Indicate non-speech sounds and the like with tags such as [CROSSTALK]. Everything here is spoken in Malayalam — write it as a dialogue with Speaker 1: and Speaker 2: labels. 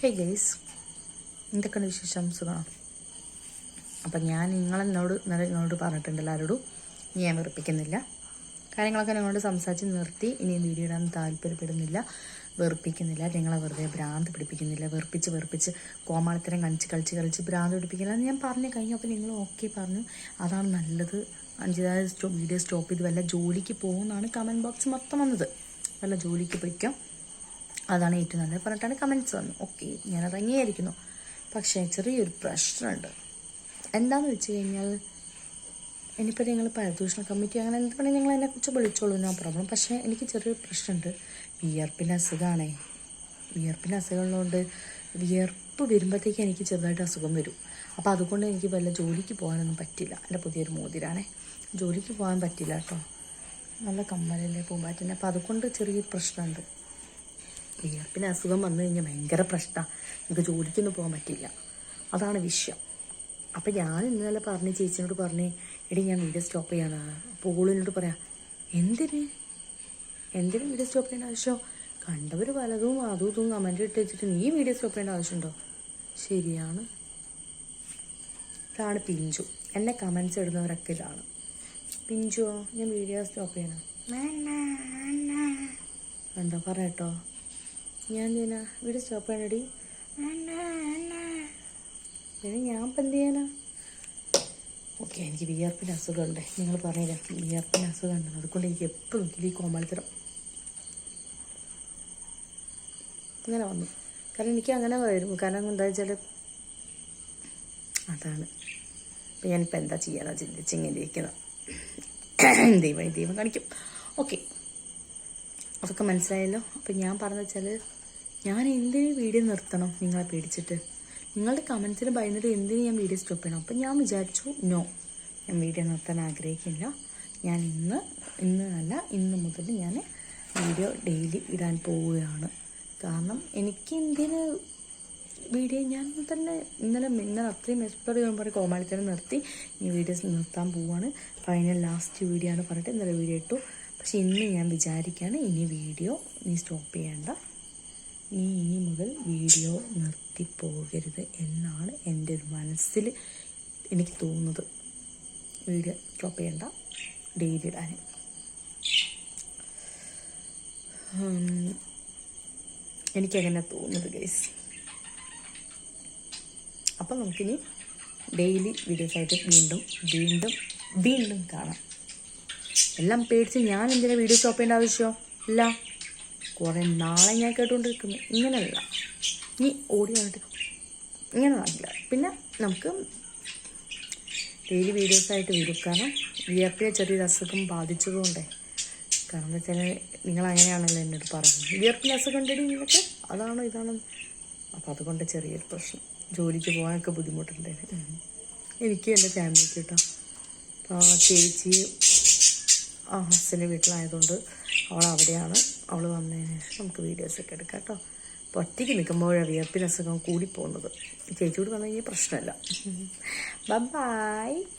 Speaker 1: ഹേ ഗൈസ് എന്തൊക്കെയാണ് വിശേഷം? സുഖമാണ്? അപ്പം ഞാൻ നിങ്ങളെന്നോട് എന്നോട് പറഞ്ഞിട്ടുണ്ട് എല്ലാവരോടും. ഞാൻ വെറുപ്പിക്കുന്നില്ല. കാര്യങ്ങളൊക്കെ നിങ്ങളോട് സംസാരിച്ച് നിർത്തി. ഇനി വീഡിയോ ഇടാൻ താല്പര്യപ്പെടുന്നില്ല. വെറുപ്പിക്കുന്നില്ല. നിങ്ങളെ വെറുതെ ഭ്രാന്ത് പിടിപ്പിക്കുന്നില്ല. വെറുപ്പിച്ച് വെറുപ്പിച്ച് കോമാളിത്തരം കളിച്ച് കളിച്ച് കളിച്ച് ഭ്രാന്ത് പിടിപ്പിക്കില്ല എന്ന് ഞാൻ പറഞ്ഞു കഴിഞ്ഞു. അപ്പോൾ നിങ്ങൾ ഓക്കെ പറഞ്ഞു. അതാണ് നല്ലത്. അഞ്ചിതായ വീഡിയോ സ്റ്റോപ്പ് ചെയ്ത് വല്ല ജോലിക്ക് പോകുമെന്നാണ് കമന്റ് ബോക്സ് മൊത്തം വന്നത്. വല്ല ജോലിക്ക് പോയിക്കോ. അതാണ് ഏറ്റവും നല്ലത്. പറഞ്ഞിട്ടാണ് കമന്റ്സ് വന്നു ഓക്കെ ഞാൻ ഇറങ്ങിയായിരിക്കുന്നു പക്ഷേ ചെറിയൊരു പ്രശ്നമുണ്ട്. എന്താണെന്ന് വെച്ച് കഴിഞ്ഞാൽ ഇനിയിപ്പോൾ നിങ്ങൾ പരദൂഷണ കമ്മിറ്റി അങ്ങനെ എന്താണ് നിങ്ങൾ എന്നെക്കുറിച്ച് വിളിച്ചോളൂ നോ പ്രോബ്ലം പക്ഷേ എനിക്ക് ചെറിയൊരു പ്രശ്നമുണ്ട്. വിയർപ്പിന്റെ അസുഖമാണേ വിയർപ്പിന്റെ അസുഖമുള്ളതുകൊണ്ട് വിയർപ്പ് വരുമ്പോഴത്തേക്ക് എനിക്ക് ചെറുതായിട്ട് അസുഖം വരും. അപ്പോൾ അതുകൊണ്ട് എനിക്ക് വല്ല ജോലിക്ക് പോകാനൊന്നും പറ്റില്ല. എന്റെ പുതിയൊരു മോതിരാണേ. ജോലിക്ക് പോകാൻ പറ്റില്ല കേട്ടോ. നല്ല കമ്മലല്ലേ പൂമ്പാറ്റിന്റെ അപ്പോൾ അതുകൊണ്ട് ചെറിയൊരു പ്രശ്നമുണ്ട്. വിയർപ്പിന് അസുഖം വന്നു കഴിഞ്ഞാൽ ഭയങ്കര പ്രശ്നമാണ് നിങ്ങൾക്ക് ജോലിക്കൊന്നും പോകാൻ പറ്റില്ല. അതാണ് വിഷയം. അപ്പം ഞാൻ ഇന്നലെ പറഞ്ഞ് ചേച്ചിനോട് പറഞ്ഞ് എടി ഞാൻ വീഡിയോ സ്റ്റോപ്പ് ചെയ്യാണ് അപ്പോൾ ഓളിനോട് പറയാം എന്തിന്? എന്തിന് വീഡിയോ സ്റ്റോപ്പ് ചെയ്യേണ്ട ആവശ്യം? കണ്ടവർ പലതും അതും ഇതും കമന്റ് ഇട്ട് വെച്ചിട്ട് നീ വീഡിയോ സ്റ്റോപ്പ് ചെയ്യേണ്ട ആവശ്യമുണ്ടോ? ശരിയാണ്. ഇതാണ് പിഞ്ചു. എന്നെ കമൻസ് ഇടുന്നവരൊക്കെ ഇതാണ്. പിഞ്ചുവോ? ഞാൻ വീഡിയോ സ്റ്റോപ്പ് ചെയ്യണം. കണ്ടോ പറയട്ടോ ഞാൻ എന്തിനാ വീട് സ്റ്റോപ്പ് ചെയ്യണടി പിന്നെ ഞാൻ ഇപ്പം എന്ത് ചെയ്യാനാ? ഓക്കെ എനിക്ക് വിയർപ്പിന്റെ അസുഖമുണ്ട്. നിങ്ങൾ പറഞ്ഞില്ല വിയർപ്പിന്റെ അസുഖമുണ്ട്. അതുകൊണ്ട് എനിക്ക് എപ്പോഴും ഈ കോമാളിത്തരം. അങ്ങനെ വന്നു. കാരണം എനിക്ക് അങ്ങനെ വരും. കാരണം എന്താ വെച്ചാൽ അതാണ്. അപ്പം ഞാനിപ്പോൾ എന്താ ചെയ്യാനാ ചിന്തിച്ച് ഇങ്ങനെ ഇരിക്കുന്നത് ദൈവം ദൈവം കാണിക്കും. ഓക്കെ. അതൊക്കെ മനസ്സിലായല്ലോ? അപ്പം ഞാൻ പറഞ്ഞു വെച്ചാൽ ഞാൻ എന്തിനും വീഡിയോ നിർത്തണം നിങ്ങളെ പേടിച്ചിട്ട്? നിങ്ങളുടെ കമൻസിന് ഭയന്നിട്ട് എന്തിനും ഞാൻ വീഡിയോ സ്റ്റോപ്പ് ചെയ്യണം? അപ്പം ഞാൻ വിചാരിച്ചു നോ ഞാൻ വീഡിയോ നിർത്താൻ ആഗ്രഹിക്കില്ല. ഞാൻ ഇന്ന് ഇന്ന് അല്ല ഇന്ന് മുതൽ ഞാൻ വീഡിയോ ഡെയിലി ഇടാൻ പോവുകയാണ്. കാരണം എനിക്ക് എന്തിന് വീഡിയോ ഞാൻ തന്നെ ഇന്നലെ ഇന്നലെ അത്രയും എക്സ്പ്ലോർ ചെയ്യുമ്പോൾ കോമാളിത്തരം നിർത്തി ഈ വീഡിയോസ് നിർത്താൻ പോവാണ്. ഫൈനൽ ലാസ്റ്റ് വീഡിയോ ആണ് പറഞ്ഞിട്ട് ഇന്നലെ വീഡിയോ ഇട്ടു. പക്ഷെ ഇന്ന് ഞാൻ വിചാരിക്കുകയാണ് ഇനി വീഡിയോ നീ സ്റ്റോപ്പ് ചെയ്യേണ്ട. നീ ഇനി മുതൽ വീഡിയോ നിർത്തിപ്പോകരുത് എന്നാണ് എന്റെ ഒരു മനസ്സിൽ എനിക്ക് തോന്നുന്നത്. വീഡിയോ സ്റ്റോപ്പ് ചെയ്യണ്ട. ഡെയിലി ഇടാൻ എനിക്കങ്ങനെ തോന്നുന്നത് ഗൈസ് അപ്പം നമുക്കിനി ഡെയിലി വീഡിയോസായിട്ട് വീണ്ടും വീണ്ടും വീണ്ടും കാണാം. എല്ലാം പേടിച്ച് ഞാൻ എന്തിനാണ് വീഡിയോ സ്റ്റോപ്പ് ചെയ്യേണ്ട ആവശ്യമോ ഇല്ല. കുറേ നാളെ ഞാൻ കേട്ടുകൊണ്ടിരിക്കുന്നു ഇങ്ങനെയല്ല. നീ ഓടി വന്നിട്ട് ഇങ്ങനെ വന്നില്ല പിന്നെ നമുക്ക് ഡെയിലി വീഡിയോസായിട്ട് വരും. കാരണം വിയർപ്പിനെ ചെറിയൊരു അസുഖം ബാധിച്ചതുകൊണ്ടേ. കാരണം എന്താ വെച്ചാൽ നിങ്ങൾ അങ്ങനെയാണല്ലോ എന്നോട് പറയുന്നത്. വിയർപ്പിന് അസുഖം ഉണ്ടെങ്കിൽ നിങ്ങൾക്ക് അതാണോ ഇതാണോ? അപ്പോൾ അതുകൊണ്ട് ചെറിയൊരു പ്രശ്നം. ജോലിക്ക് പോകാനൊക്കെ ബുദ്ധിമുട്ടുണ്ടായിരുന്നു എനിക്ക് എന്റെ ഫാമിലിക്ക് കേട്ടോ അപ്പോൾ ചേച്ചി ആ ഹസ്സിന്റെ വീട്ടിലായതുകൊണ്ട് അവൾ അവിടെയാണ്. അവൾ വന്നതിന് ശേഷം നമുക്ക് വീഡിയോസൊക്കെ എടുക്കാം കേട്ടോ അപ്പോൾ ഒറ്റയ്ക്ക് നിൽക്കുമ്പോഴാണ് വിയർപ്പിന് അസുഖം കൂടിപ്പോകുന്നത് ചേച്ചിയോട് വന്നു കഴിഞ്ഞാൽ പ്രശ്നമല്ല ബൈ [LAUGHS]